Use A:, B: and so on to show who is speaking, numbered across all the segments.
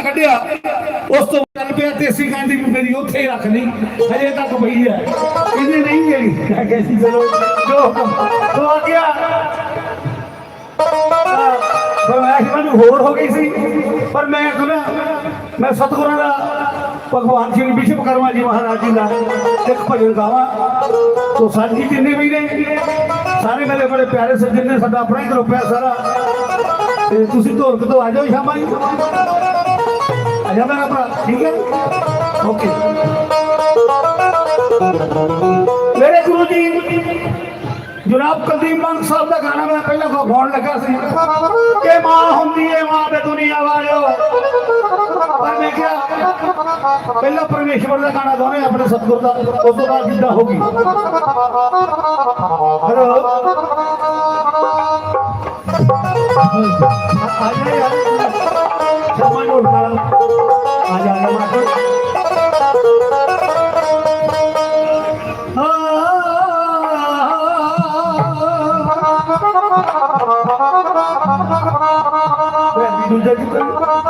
A: ਗਾਣਾ ਕੱਢਿਆ। ਉਸ ਤੋਂ ਚੱਲ ਪਿਆ ਦੇਸੀ ਕਹਿੰਦੀ ਵੀ ਮੇਰੀ ਉੱਥੇ ਹੀ ਰੱਖ ਲਈ। ਹਜੇ ਤੱਕ ਪਈ ਹੈ। ਇਹਨੇ ਨਹੀਂ ਗਈ ਮੈਂ ਕਿਹਾ ਸੀ ਚਲੋ, ਜੋ ਹੁਕਮ। ਆ ਗਿਆ। ਫਰਮਾਇਸ਼ ਮੈਨੂੰ ਹੋਰ ਹੋ ਗਈ ਸੀ। ਪਰ ਮੈਂ ਆਖਣਾ ਮੈਂ ਸਤਿਗੁਰਾਂ ਦਾ ਭਗਵਾਨ ਸ਼੍ਰੀ ਵਿਸ਼ਵਕਰਮਾ ਜੀ ਮਹਾਰਾਜ ਜੀ ਦਾ ਇੱਕ ਭਜਨ ਗਾਵਾਂ। ਤੋ ਸਾਡੀ ਜਿੰਨੇ ਵੀ ਨੇ, ਸਾਰੇ ਮੇਰੇ ਬੜੇ ਪਿਆਰੇ ਸੱਜਣ ਨੇ, ਸਾਡਾ ਆਪਣਾ ਹੀ ਗਰੁੱਪ ਹੈ ਸਾਰਾ। ਤੇ ਤੁਸੀਂ ਢੋਲਕ ਤੋਂ ਆ ਜਾਓ ਸ਼ਾਮਾਂ ਜੀ ਆ ਜਾ ਮੇਰਾ ਭਰਾ, ਠੀਕ ਹੈ? ਓਕੇ ਮੇਰੇ ਗੁਰੂ ਜੀ, ਜਨਾਬ ਕੁਲਦੀਪ ਮਾਨ ਸਾਹਿਬ ਦਾ ਗਾਣਾ ਮੈਂ ਪਹਿਲਾਂ ਗਾਉਣ ਲੱਗਾ ਸੀ। ਕਿ ਮਾਂ ਹੁੰਦੀ ਏ, ਮਾਂ ਤੇ ਦੁਨੀਆ ਵਾਲਿਓ। ਪਰ ਮੈਂ ਕਿਹਾ, ਪਹਿਲਾਂ ਪਰਮੇਸ਼ਵਰ ਦਾ ਗਾਣਾ ਗਾਉਣੇ ਆਪਣੇ ਸਤਿਗੁਰ ਦਾ, ਉਸ ਤੋਂ ਬਾਅਦ ਜਿੱਦਾਂ ਹੋਗੀ ਹੈਲੋ। ਆ ਜਾ ਯਾਰ ਸਮਾਂ ਨੂੰ ਉਠਾ ਆ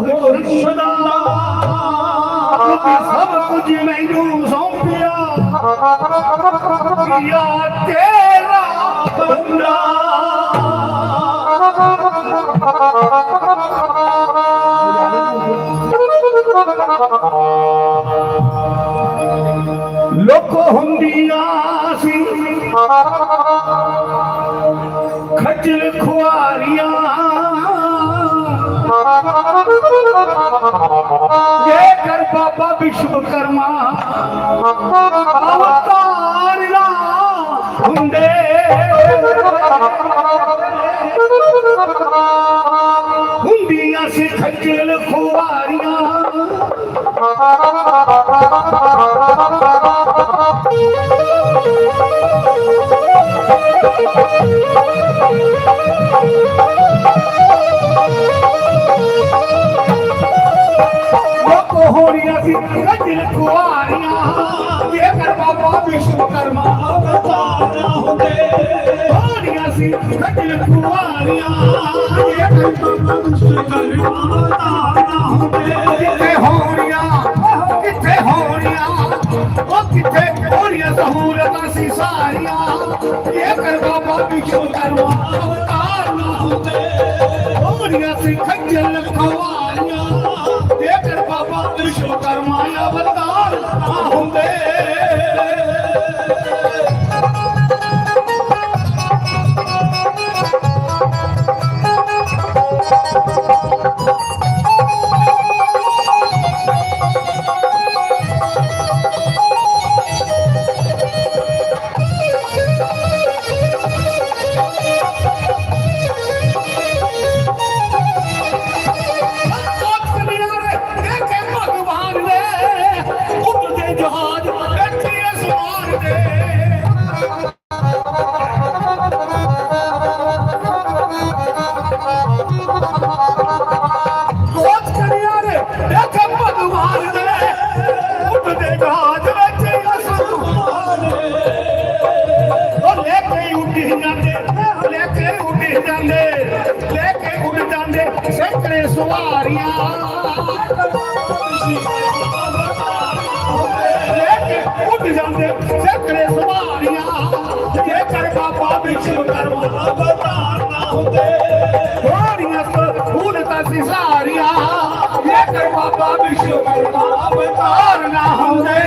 A: سڀ ڪجهه مينو سومپيا لڪ هوندي کجل کئاريا ਜੇ ਕਰ ਬਾਬਾ ਵਿਸ਼ਵਕਰਮਾ ਅਵਤਾਰ ਨਾ सजन कुआरिया जेकर बाबा विश्वकर्मारा सजल कुवारिशकर्मे होड़ ਕੇ ਜਾਂਦੇ ਸੈਂਕੜੇ ਸਵਾਰੀਆਂ ਜੇ ਕਰ ਬਾਬਾ ਵਿਸ਼ਵਕਰਮਾ ਅਵਤਾਰ ਨਾ ਹੁੰਦੇ ਹੋਣੀਆਂ ਸਹੂਲਤਾਂ ਸੀ ਸਾਰੀਆਂ। ਜੇ ਕਰ ਬਾਬਾ ਵਿਸ਼ਵਕਰਮਾ ਅਵਤਾਰ ਨਾ ਹੁੰਦੇ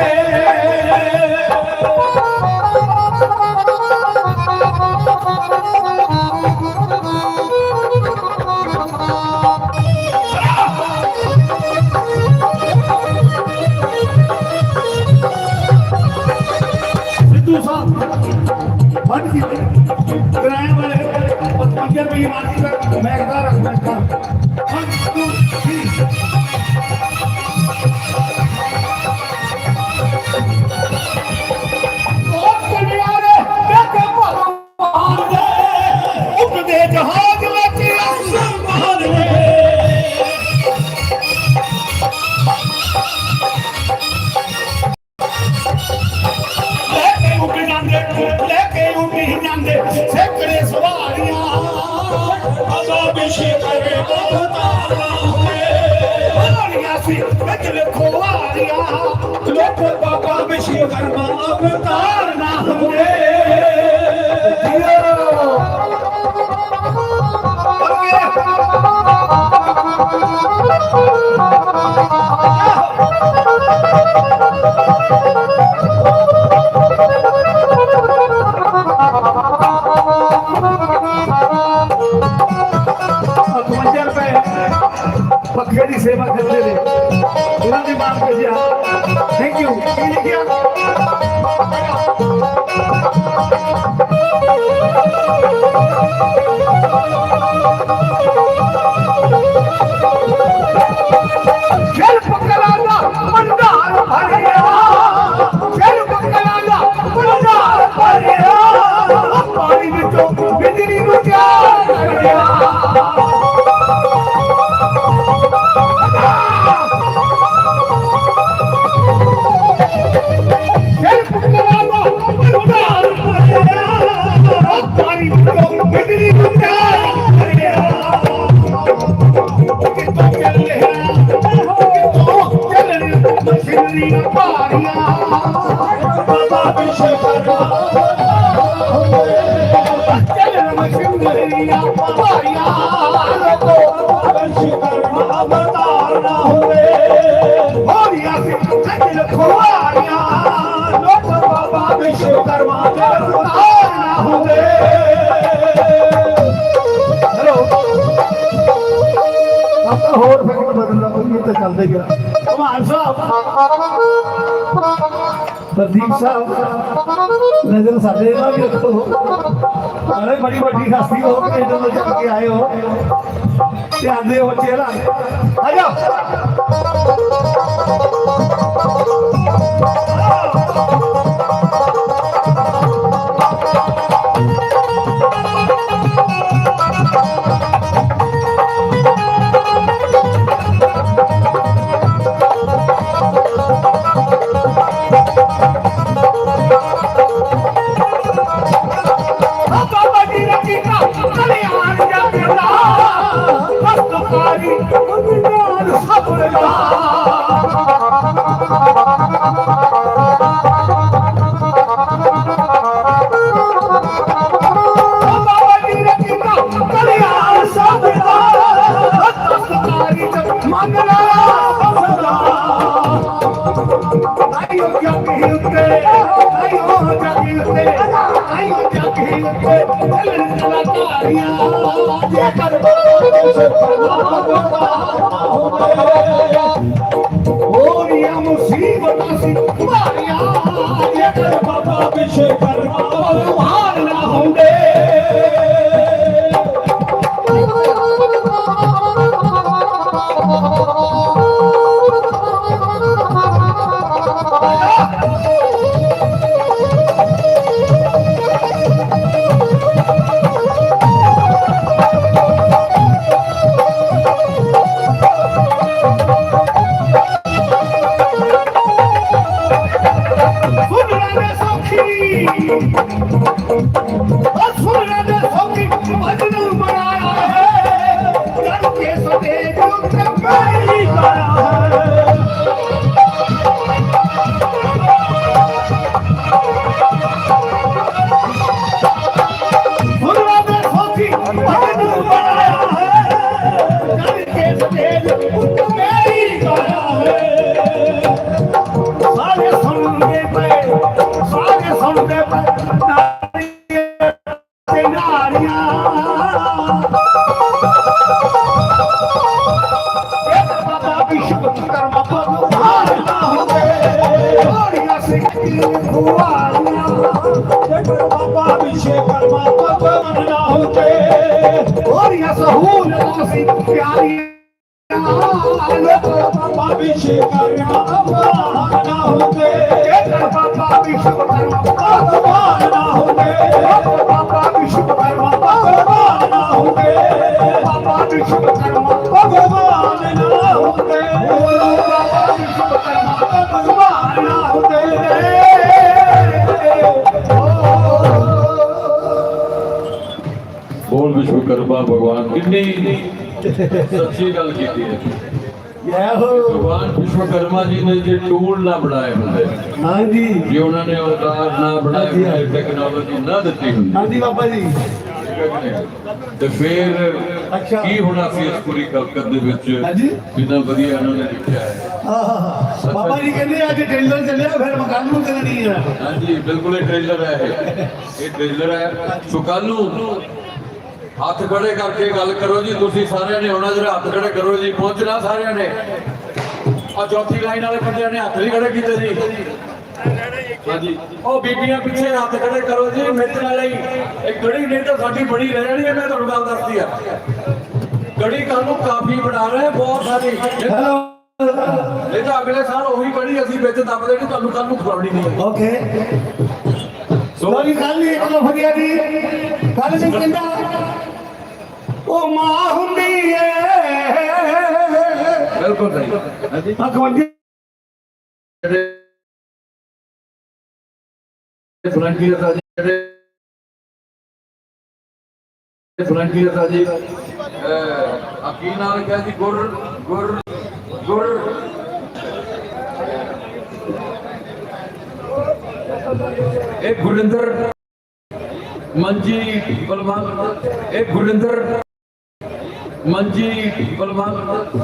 A: ਵੀ ਮੈਂ ਕਹਦਾ ਰਿਸਪੈਕਟ ਬੱਕਰੇ ਦੀ ਸੇਵਾ ਕਰਦੇ ਨੇ ਉਹਨਾਂ ਦੀ ਮਾਂ ਭੇਜਿਆ ਥੈਂਕ ਯੂ ਕੀ ਲਿਖਿਆ Thank you. ਵੇ ਹੋਰੀਆਂ ਸਿਫਤ ਚੱਕ ਲਖਵਾਰੀਆਂ ਲੋਕ ਬਾਬਾ ਵਿਸ਼ਵਕਰਮਾ ਦੇ ਰੁਤਾਰ ਨਾ ਹੋਵੇ ਹਲੋ ਆਪਾਂ ਹੋਰ ਫਿਕਰ ਬਦਲਣਾ ਕੋਈ ਤੇ ਚੱਲਦੇ ਗਿਆ ਕੁਮਾਰ ਸਾਹਿਬ ਪ੍ਰਦੀਪ ਸਾਹਿਬ ਨਜ਼ਰ ਸਾਡੇ ਨਾਲ ਵੀ ਰੱਖੋ ਬੜੇ ਬੜੀ ਵੱਡੀ ਹਸਤੀ ਹੋ ਕੇ ਜਦੋਂ ਚੱਲ ਕੇ ਆਏ ਹੋ 别这样，
B: 我接了，来呀！Bacassi,
A: ਸਹੂਲਤ ਸੀ ਪਿਆਰੀ ਭਗਵਾਨ
C: ਕਿੰਨੀ ਸੱਚੀ ਗੱਲ ਕੀਤੀ ਹੈ।
A: ਯਾਹੋ।
C: ਭਗਵਾਨ ਵਿਸ਼ਵਕਰਮਾ ਜੀ ਨੇ ਜੇ ਟੂਲ ਨਾ ਬਣਾਏ ਹੁੰਦੇ
A: ਹਾਂਜੀ।
C: ਜੇ ਉਹਨਾਂ ਨੇ ਅਵਤਾਰ ਨਾ ਬਣਾਏ ਹੁੰਦੇ ਟੈਕਨੋਲੋਜੀ ਨਾ ਦਿੱਤੀ ਹੁੰਦੀ।
A: ਹਾਂਜੀ ਬਾਬਾ ਜੀ।
C: ਤੇ ਫਿਰ। ਕੀ ਹੋਣਾ ਸੀ ਇਸ ਪੂਰੀ ਕਲਕਤ ਦੇ ਵਿੱਚ
A: ਹਾਂਜੀ।
C: ਕਿੰਨਾ ਵਧੀਆ ਉਹਨਾਂ ਨੇ ਲਿਖਿਆ ਹੈ।
A: ਆਹ, ਬਾਬਾ ਜੀ ਕਹਿੰਦੇ ਅੱਜ ਟ੍ਰੇਲਰ ਚੱਲਿਆ ਫਿਰ ਮਕਾਨ ਨੂੰ ਚੱਲਣੀ ਹੈ
C: ਹਾਂਜੀ ਬਿਲਕੁਲ ਇਹ ਟ੍ਰੇਲਰ ਹੈ ਇਹ। ਇਹ ਟ੍ਰੇਲਰ ਹੈ। ਸੋ ਕੱਲ ਨੂੰ ਹੱਥ ਖੜੇ ਕਰਕੇ ਗੱਲ ਕਰੋ ਜੀ ਤੁਸੀਂ ਸਾਰਿਆਂ ਨੇ ਆਉਣਾ ਜਿਹੜਾ ਹੱਥ ਖੜੇ ਕਰੋ ਜੀ ਪਹੁੰਚਣਾ ਸਾਰਿਆਂ ਨੇ। ਆ ਚੌਥੀ ਲਾਈਨ ਵਾਲੇ ਬੰਦਿਆਂ ਨੇ ਹੱਥ ਨਹੀਂ ਖੜੇ ਕੀਤੇ ਜੀ। ਹਾਂਜੀ। ਉਹ ਬੀਬੀਆਂ ਪਿੱਛੇ ਹੱਥ ਖੜੇ ਕਰੋ ਜੀ ਮਿੱਤਰ ਵਾਲੇ ਇਹ ਗੜੀ ਨਹੀਂ ਤਾਂ ਸਾਡੀ ਬੜੀ ਰਹਿ ਜਾਣੀ ਹੈ ਮੈਂ ਤੁਹਾਨੂੰ ਗੱਲ ਦੱਸਦੀ ਆ। ਗੜੀ ਕੱਲ ਨੂੰ ਕਾਫੀ ਬਣਾ ਰਹੇ ਬਹੁਤ ਸਾਰੀ।
A: ਹੈਲੋ
C: ਇਹ ਤਾਂ ਅਗਲੇ ਸਾਲ ਉਹੀ ਗੜੀ ਅਸੀਂ ਵਿੱਚ ਦੱਬ ਦੇਣੀ ਤੁਹਾਨੂੰ ਕੱਲ ਨੂੰ ਖਵਾਉਣੀ ਨਹੀਂ ਹੈ।
A: ਓਕੇ
C: ਸੋ
A: ਕੱਲ ਨਹੀਂ ਇੱਕ ਫੜਿਆ ਦੀ ਕੱਲ ਨਹੀਂ ਕਹਿੰਦਾ। ਉਹ ਮਾਂ ਹੁੰਦੀ ਏ।
C: ਬਿਲਕੁਲ ਸਹੀ। ਹਾਂਜੀ।
A: ਅਖਵੰਜੀ
C: ਫਲੰਟੀਅਰ ਦਾ ਜਿਹੜੇ ਫਲੰਟੀਅਰ ਦਾ ਜੀ ਅਕੀ ਨਾਲ ਕਿਹਾ ਗੁਰ ਗੁਰ ਗੁਰ। ਇਹ ਗੁਰਿੰਦਰ ਮੰਜੀ ਬਲਵੰਤ ਇਹ ਗੁਰਿੰਦਰ ਮੰਜੀ ਬਲਵੰਤ